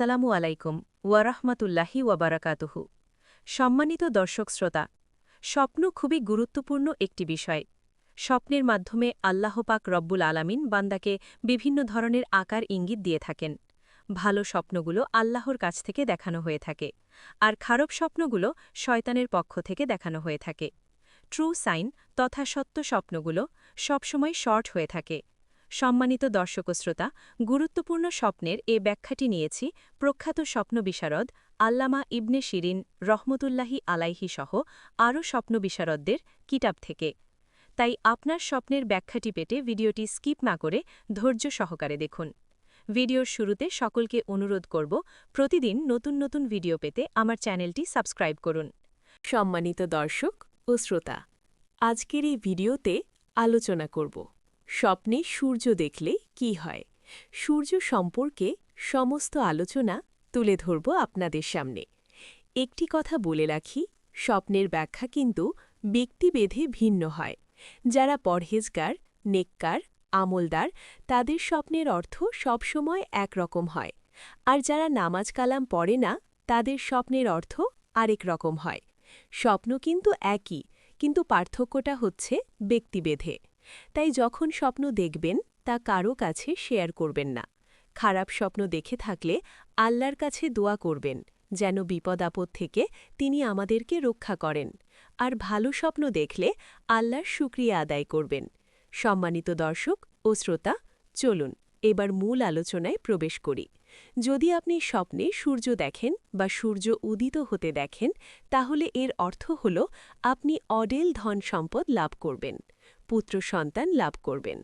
আসসালামু আলাইকুম, ওয়ারাহমাতুল্লাহি ওয়াবারাকাতুহু। সম্মানিত দর্শক শ্রোতা, স্বপ্ন খুবই গুরুত্বপূর্ণ একটি বিষয়। স্বপ্নের মাধ্যমে আল্লাহ পাক রব্বুল আলামিন বান্দাকে বিভিন্ন ধরনের আকার ইঙ্গিত দিয়ে থাকেন। ভালো স্বপ্নগুলো আল্লাহর কাছ থেকে দেখানো হয়ে থাকে, আর খারাপ স্বপ্নগুলো শয়তানের পক্ষ থেকে দেখানো হয়ে থাকে। ট্রু সাইন তথা সত্য স্বপ্নগুলো সবসময় শর্ট হয়ে থাকে সম্মানিত দর্শক শ্রোতা, গুরুত্বপূর্ণ স্বপ্নের এ ব্যাখ্যাটি নিয়েছি প্রখ্যাত স্বপ্ন বিশারদ আল্লামা ইবনে শিরিন রহমতুল্লাহি আলাইহি সহ আরও স্বপ্ন বিশারদদের কিতাব থেকে। তাই আপনার স্বপ্নের ব্যাখ্যাটি পেতে ভিডিওটি স্কিপ না করে ধৈর্য সহকারে দেখুন। ভিডিওর শুরুতে সকলকে অনুরোধ করব, প্রতিদিন নতুন নতুন ভিডিও পেতে আমার চ্যানেলটি সাবস্ক্রাইব করুন। সম্মানিত দর্শক ও শ্রোতা, আজকের এই ভিডিওতে আলোচনা করব। স্বপ্নে সূর্য দেখলে কি হয়? সূর্য সম্পর্কে সমস্ত আলোচনা তুলে ধরব আপনাদের সামনে। একটি কথা বলে রাখি, স্বপ্নের ব্যাখ্যা কিন্তু ব্যক্তিভেদে ভিন্ন হয়। যারা পরহেজগার, নেককার, আমলদার, তাদের স্বপ্নের অর্থ সবসময় একরকম হয়। আর যারা নামাজ কালাম পড়ে না, তাদের স্বপ্নের অর্থ আরেক রকম হয়। স্বপ্ন কিন্তু একই, কিন্তু পার্থক্যটা হচ্ছে ব্যক্তিভেদে। তাই যখন স্বপ্ন দেখবেন, তা কারও কাছে শেয়ার করবেন না। খারাপ স্বপ্ন দেখে থাকলে আল্লাহর কাছে দোয়া করবেন, যেন বিপদ আপদ থেকে তিনি আমাদেরকে রক্ষা করেন। আর ভালো স্বপ্ন দেখলে আল্লাহর শুক্রিয়া আদায় করবেন। সম্মানিত দর্শক ও শ্রোতা, চলুন এবার মূল আলোচনায় প্রবেশ করি। যদি আপনি স্বপ্নে সূর্য দেখেন বা সূর্য উদিত হতে দেখেন, তাহলে এর অর্থ হল আপনি অডেল ধন সম্পদ লাভ করবেন। পুত্র সন্তান লাভ করবেন।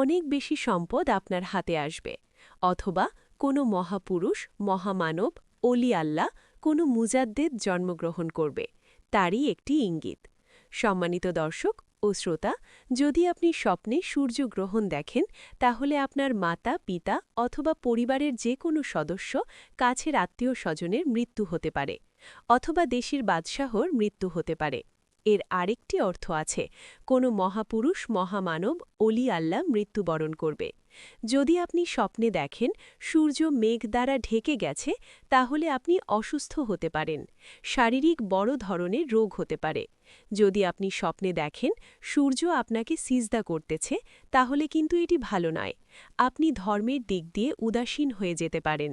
অনেক বেশি সম্পদ আপনার হাতে আসবে। অথবা কোনো মহাপুরুষ, মহামানব, অলি আল্লাহ, কোনো মুজাদ্দেদ জন্মগ্রহণ করবে, তারই একটি ইঙ্গিত। সম্মানিত দর্শক ও শ্রোতা, যদি আপনি স্বপ্নে সূর্যগ্রহণ দেখেন, তাহলে আপনার মাতা, পিতা অথবা পরিবারের যে কোনো সদস্য কাছের আত্মীয় স্বজনের মৃত্যু হতে পারে, অথবা দেশের বাদশাহর মৃত্যু হতে পারে। এর আরেকটি অর্থ আছে, কোনো মহাপুরুষ, মহামানব, অলি আল্লাহ মৃত্যুবরণ করবে। যদি আপনি স্বপ্নে দেখেন, সূর্য মেঘ দ্বারা ঢেকে গেছে, তাহলে আপনি অসুস্থ হতে পারেন। শারীরিক বড় ধরনের রোগ হতে পারে। যদি আপনি স্বপ্নে দেখেন সূর্য আপনাকে সিজদা করতেছে, তাহলে কিন্তু এটি ভালো নয়। আপনি ধর্মের দিক দিয়ে উদাসীন হয়ে যেতে পারেন।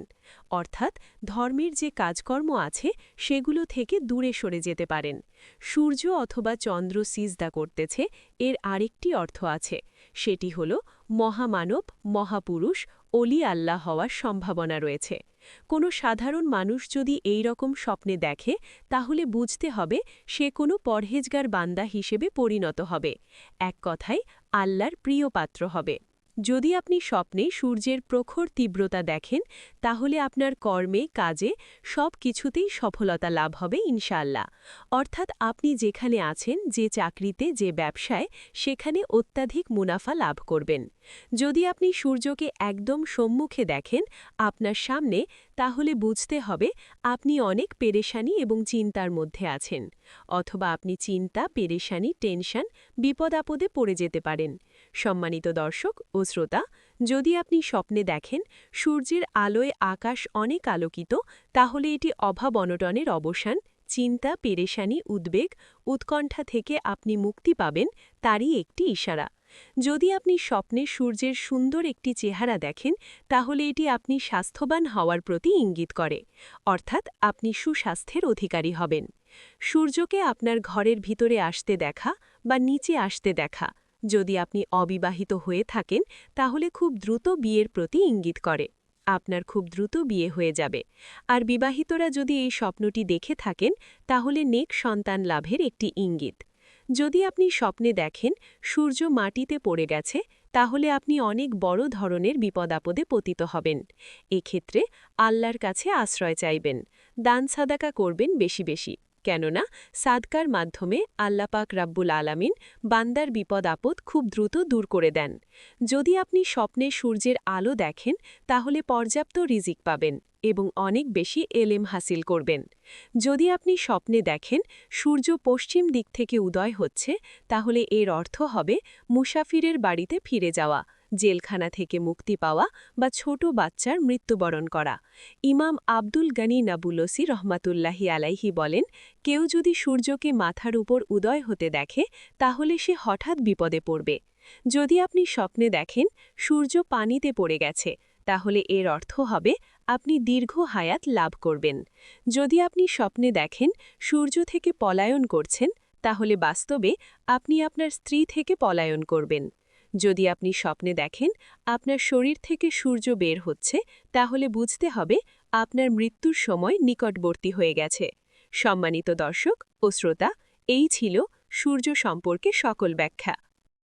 অর্থাৎ ধর্মের যে কাজকর্ম আছে, সেগুলো থেকে দূরে সরে যেতে পারেন। সূর্য অথবা চন্দ্র সিজদা করতেছে, এর আরেকটি অর্থ আছে। সেটি হল মহামানব, মহাপুরুষ, অলি আল্লাহ হওয়ার সম্ভাবনা রয়েছে। কোনো সাধারণ মানুষ যদি এই রকম স্বপ্নে দেখে, তাহলে বুঝতে হবে সে কোনো পরহেজগার বান্দা হিসেবে পরিণত হবে। এক কথায়, আল্লাহর প্রিয় পাত্র হবে। যদি আপনি স্বপ্নে সূর্যের প্রখর তীব্রতা দেখেন, তাহলে আপনার কর্মে, কাজে সব কিছুতেই সফলতা লাভ হবে ইনশাল্লাহ অর্থাৎ আপনি যেখানে আছেন, যে চাকরিতে, যে ব্যবসায়, সেখানে অত্যাধিক মুনাফা লাভ করবেন। যদি আপনি সূর্যকে একদম সম্মুখে দেখেন, আপনার সামনে তাহলে বুঝতে হবে আপনি অনেক পেরেশানি এবং চিন্তার মধ্যে আছেন, অথবা আপনি চিন্তা, পেরেশানি, টেনশন বিপদ আপদে পড়ে যেতে পারেন। সম্মানিত দর্শক ও শ্রোতা, যদি আপনি স্বপ্নে দেখেন সূর্যের আলোয় আকাশ অনেক আলোকিত, তাহলে এটি অভাব অনটনের অবসান, চিন্তা, পেরেশানি, উদ্বেগ, উৎকণ্ঠা থেকে আপনি মুক্তি পাবেন, তারই একটি ইশারা। যদি আপনি স্বপ্নে সূর্যের সুন্দর একটি চেহারা দেখেন, তাহলে এটি আপনি স্বাস্থ্যবান হওয়ার প্রতি ইঙ্গিত করে, অর্থাৎ আপনি সুস্বাস্থ্যের অধিকারী হবেন। সূর্যকে আপনার ঘরের ভিতরে আসতে দেখা বা নিচে আসতে দেখা, যদি আপনি অবিবাহিত হয়ে থাকেন, তাহলে খুব দ্রুত বিয়ের প্রতি ইঙ্গিত করে, আপনার খুব দ্রুত বিয়ে হয়ে যাবে। আর বিবাহিতরা যদি এই স্বপ্নটি দেখে থাকেন, তাহলে নেক সন্তান লাভের একটি ইঙ্গিত। যদি আপনি স্বপ্নে দেখেন সূর্য মাটিতে পড়ে গেছে, তাহলে আপনি অনেক বড় ধরনের বিপদাপদে পতিত হবেন। এক্ষেত্রে আল্লাহর কাছে আশ্রয় চাইবেন। দান সাদাকা করবেন বেশি বেশি। কেননা সাদকার মাধ্যমে আল্লাপাক রাব্বুল আলামিন বান্দার বিপদ আপদ খুব দ্রুত দূর করে দেন। যদি আপনি স্বপ্নে সূর্যের আলো দেখেন, তাহলে পর্যাপ্ত রিজিক পাবেন এবং অনেক বেশি এলেম হাসিল করবেন। যদি আপনি স্বপ্নে দেখেন সূর্য পশ্চিম দিক থেকে উদয় হচ্ছে, তাহলে এর অর্থ হবে মুসাফিরের বাড়িতে ফিরে যাওয়া। জেলখানা থেকে মুক্তি পাওয়া বা ছোট বাচ্চার মৃত্যুবরণ করা। ইমাম আব্দুল গনি নাবুলসি রহমাতুল্লাহি আলাইহি বলেন, কেউ যদি সূর্যকে মাথার উপর উদয় হতে দেখে, তাহলে সে হঠাৎ বিপদে পড়বে। যদি আপনি স্বপ্নে দেখেন, সূর্য পানিতে পড়ে গেছে, তাহলে এর অর্থ হবে আপনি দীর্ঘ হায়াত লাভ করবেন। যদি আপনি স্বপ্নে দেখেন, সূর্য থেকে পলায়ন করছেন, তাহলে বাস্তবে আপনি আপনার স্ত্রী থেকে পলায়ন করবেন। যদি আপনি স্বপ্নে দেখেন আপনার শরীর থেকে সূর্য বের হচ্ছে, তাহলে বুঝতে হবে আপনার মৃত্যুর সময় নিকটবর্তী হয়ে গেছে। সম্মানিত দর্শক ও শ্রোতা, এই ছিল সূর্য সম্পর্কে সকল ব্যাখ্যা।